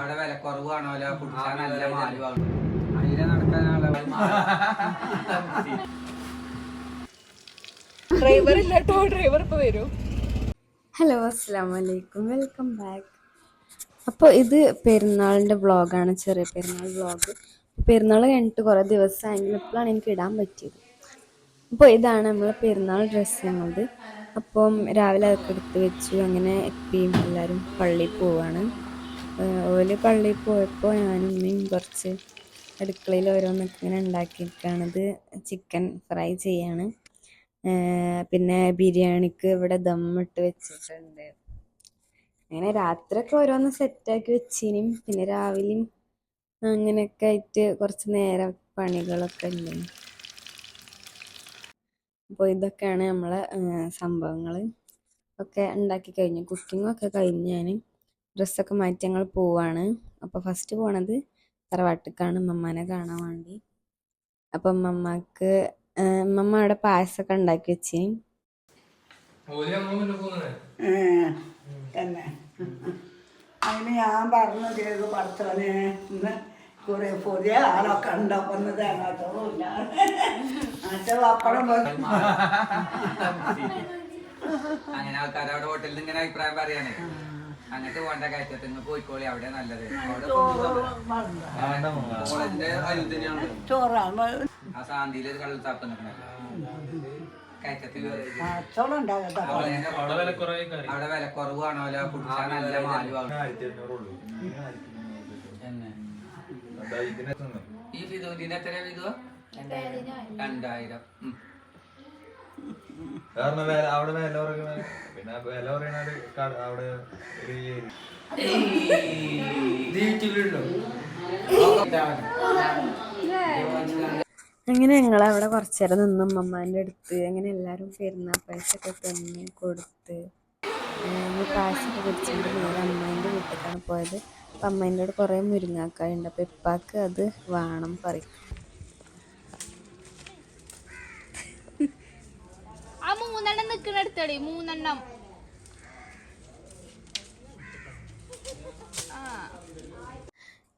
അവിടെ വിലക്കുറവ് കാണുമല്ലോ കുടിച്ചാൽ നല്ല മാലുവാണ് അതിനെ നടക്കാനാണല്ലോ ഡ്രൈവർ ഇല്ല കേട്ടോ ഡ്രൈവർ ഇപ്പൊ വരും. ഹലോ അസ്സാം വലൈക്കും വെൽക്കം ബാക്ക് അപ്പോൾ ഇത് പെരുന്നാളിന്റെ വ്ളോഗാണ് ചെറിയ പെരുന്നാൾ വ്ളോഗ്. പെരുന്നാൾ കഴിഞ്ഞിട്ട് കുറേ ദിവസമായെങ്കിലും ഇപ്പോഴാണ് എനിക്ക് ഇടാൻ പറ്റിയത്. അപ്പോൾ ഇതാണ് നമ്മൾ പെരുന്നാൾ ഡ്രസ്സ് ഞങ്ങളത് അപ്പം രാവിലെ അതൊക്കെ എടുത്ത് വെച്ചു. അങ്ങനെ എപ്പിയും എല്ലാവരും പള്ളിയിൽ പോവാണ്. ഓൽ പള്ളിയിൽ പോയപ്പോൾ ഞാനും ഉമ്മയും കുറച്ച് അടുക്കളയിൽ ഓരോന്നൊക്കെ ഇങ്ങനെ ഉണ്ടാക്കിയിരിക്കുകയാണിത് ചിക്കൻ ഫ്രൈ ചെയ്യാണ്. പിന്നെ ബിരിയാണിക്ക് ഇവിടെ ദമ്മിട്ട് വെച്ചിട്ടുണ്ട്. അങ്ങനെ രാത്രിയൊക്കെ ഓരോന്ന് സെറ്റാക്കി വെച്ചിനും. പിന്നെ രാവിലെയും അങ്ങനെയൊക്കെ ആയിട്ട് കുറച്ച് നേരം പണികളൊക്കെ ഉണ്ട്. അപ്പോൾ ഇതൊക്കെയാണ് നമ്മളെ സംഭവങ്ങൾ ഒക്കെ ഉണ്ടാക്കി കഴിഞ്ഞു. കുക്കിങ്ങൊക്കെ കഴിഞ്ഞ് ഞാൻ ഡ്രസ്സൊക്കെ മാറ്റി ഞങ്ങൾ പോവാണ്. അപ്പോൾ ഫസ്റ്റ് പോണത് തറവാട്ടിക്കാണ്. മമ്മാനെ കാണാൻ വേണ്ടി. അപ്പം മമ്മക്ക് മമ്മ അവിടെ പായസമൊക്കെ ഉണ്ടാക്കി തന്നെ. അതിന് ഞാൻ പറഞ്ഞു ചെയ്തു പഠിച്ചവനെ ഇന്ന് കുറെ പുതിയ ആളൊക്കെ ഉണ്ടാക്കുന്നത് തേങ്ങാച്ചോറുമില്ല മറ്റേ പപ്പടം വെച്ച് അങ്ങനെ ആൾക്കാർ അവിടെ ഹോട്ടലിൽ ഇങ്ങനെ അഭിപ്രായം പറയാണ്. അങ്ങനത്തെ പോണ്ട കയറ്റത്ത് നിങ്ങൾ പോയിക്കോളി അവിടെ നല്ലത്. അവിടെ ആ സാന്തിയിൽ ഒരു കള്ള് താപ്പ് നിൽക്കണല്ലോ കയറ്റത്തിൽ അവിടെ വിലക്കുറവ് കാണുമല്ലോ കുടിച്ചാൽ നല്ല മാലുവാണ് ഈ ഫിദൂരിന്റെ എത്ര ഫിദു രണ്ടായിരം. കാരണം വില അവിടെ വില പറയണ പിന്നെ വില പറയണത് കട- അവിടെ അങ്ങനെ ഞങ്ങൾ അവിടെ കുറച്ചേരം നിന്നു? അമ്മമ്മേന്റെ അടുത്ത് അങ്ങനെ എല്ലാവരും പെരുന്നാൾ പൈസയൊക്കെ തന്ന് കൊടുത്ത്? കാശൊക്കെ കുടിച്ചിട്ട് നേരെ അമ്മേന്റെ വീട്ടിലേക്കാണ് പോയത്. അപ്പം അമ്മേന്റെ അവിടെ കുറേ മുരിങ്ങാക്കായ ഉണ്ട് അപ്പം ഇപ്പാക്ക് അത് വേണം പറയും ആ മൂന്നെണ്ണം. എടുത്തടി മൂന്നെണ്ണം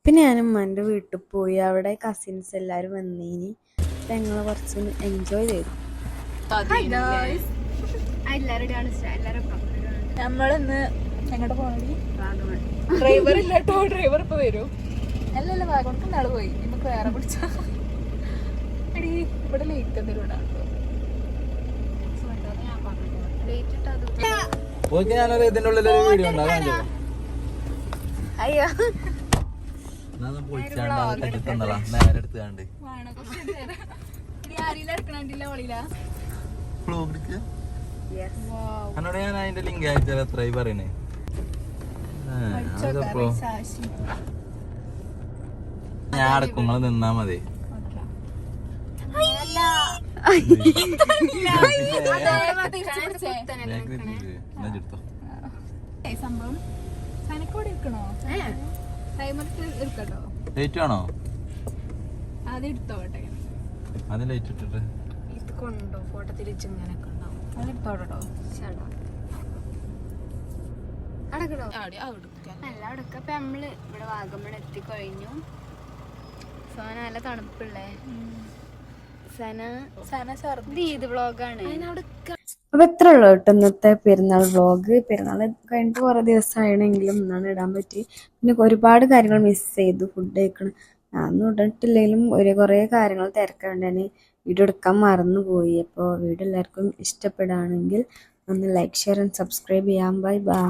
പിന്നെ ഞാൻ ഉമ്മാന്റെ വീട്ടിൽ പോയി അവിടെ കസിൻസ് എല്ലാവരും വന്നീനി. അപ്പം ഞങ്ങൾ കുറച്ച് എൻജോയ് ചെയ്തു. നമ്മളിന്ന് എങ്ങോട്ട് പോകണി ഡ്രൈവർ ഇല്ല കേട്ടോ ഡ്രൈവർ ഇപ്പൊ വരും. അല്ലല്ല വാഗോണക്ക് നാളെ പോയി. നമുക്ക് വേറെ പിടിച്ച ഇവിടെ ലേറ്റ് എന്തെങ്കിലും ഉണ്ടാകും പോയിക്ക് ഞാനൊരു ഇതിന്റെ ഉള്ളിൽ ഒരു വീഡിയോ ഉണ്ട് അതാണ് അയ്യോ. നേരെ എടുത്ത് കണ്ട്. എന്നോട് ഞാൻ അതിന്റെ ലിങ്ക് അയച്ചാൽ എത്രയായി പറയണേ. ആ, അതപ്പോ ഞാൻ അടക്കും നിന്നാ മതി. സംഭവം സനക്കോടെ ആണോ ലൈറ്റ് ഇട്ടിട്ട് കൊണ്ടോ ഫോട്ടോ നമ്മൾ ഇവിടെ വാഗമൺ എത്തിക്കഴിഞ്ഞു സോ നല്ല തണുപ്പുള്ളേ സന സന സാർ ഇത് വ്ളോഗാണ്? അപ്പൊ എത്ര ഉള്ളു കേട്ടോ ഇന്നത്തെ പെരുന്നാൾ വ്ളോഗ്? പെരുന്നാൾ കഴിഞ്ഞിട്ട് കുറേ ദിവസമാണെങ്കിലും ഇന്നാണ് ഇടാൻ പറ്റി. പിന്നെ ഒരുപാട് കാര്യങ്ങൾ മിസ് ചെയ്തു ഫുഡ് കഴിക്കണം. ഞാനൊന്നും ഇടട്ടില്ലെങ്കിലും ഒരു കുറേ കാര്യങ്ങൾ തിരക്കുണ്ടാണ് വീഡിയോ എടുക്കാൻ മറന്നുപോയി. അപ്പോൾ വീഡിയോ എല്ലാവർക്കും ഇഷ്ടപ്പെടുകയാണെങ്കിൽ ഒന്ന് ലൈക്ക് ഷെയർ ആൻഡ് സബ്സ്ക്രൈബ് ചെയ്യാം. Bye bye